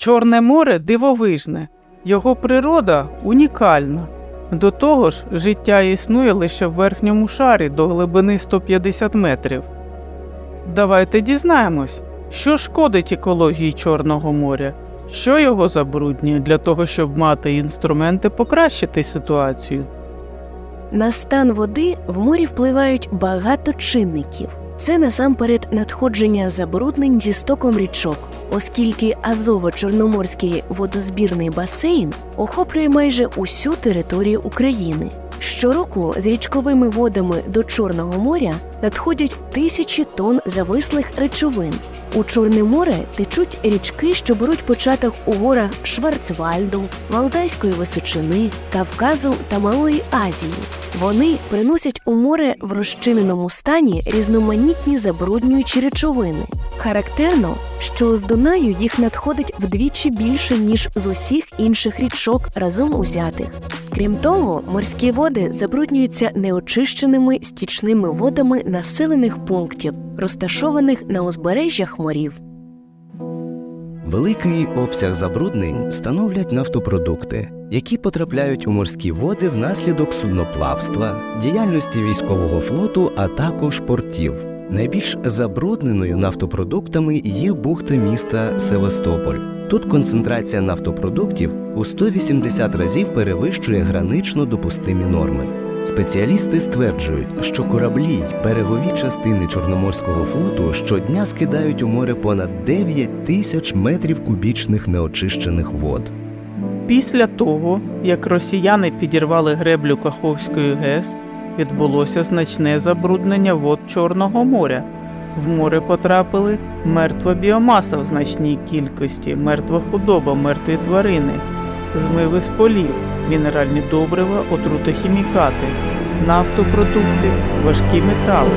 Чорне море дивовижне, його природа унікальна. До того ж, життя існує лише в верхньому шарі до глибини 150 метрів. Давайте дізнаємось, що шкодить екології Чорного моря, що його забруднює для того, щоб мати інструменти покращити ситуацію. На стан води в морі впливають багато чинників. Це насамперед надходження забруднень зі стоком річок, оскільки Азово-Чорноморський водозбірний басейн охоплює майже усю територію України. Щороку з річковими водами до Чорного моря надходять тисячі тонн завислих речовин. У Чорне море течуть річки, що беруть початок у горах Шварцвальду, Валдайської височини, Кавказу та Малої Азії. Вони приносять у море в розчиненому стані різноманітні забруднюючі речовини. Характерно, що з Дунаю їх надходить вдвічі більше ніж з усіх інших річок разом узятих. Крім того, морські води забруднюються неочищеними стічними водами населених пунктів, розташованих на узбережжях морів. Великий обсяг забруднень становлять нафтопродукти, які потрапляють у морські води внаслідок судноплавства, діяльності військового флоту, а також портів. Найбільш забрудненою нафтопродуктами є бухта міста Севастополь. Тут концентрація нафтопродуктів у 180 разів перевищує гранично допустимі норми. Спеціалісти стверджують, що кораблі й берегові частини Чорноморського флоту щодня скидають у море понад 9 тисяч метрів кубічних неочищених вод. Після того, як росіяни підірвали греблю Каховської ГЕС, відбулося значне забруднення вод Чорного моря. В море потрапили мертва біомаса в значній кількості, мертва худоба, мертві тварини, змиви з полів, мінеральні добрива, отрутохімікати, нафтопродукти, важкі метали.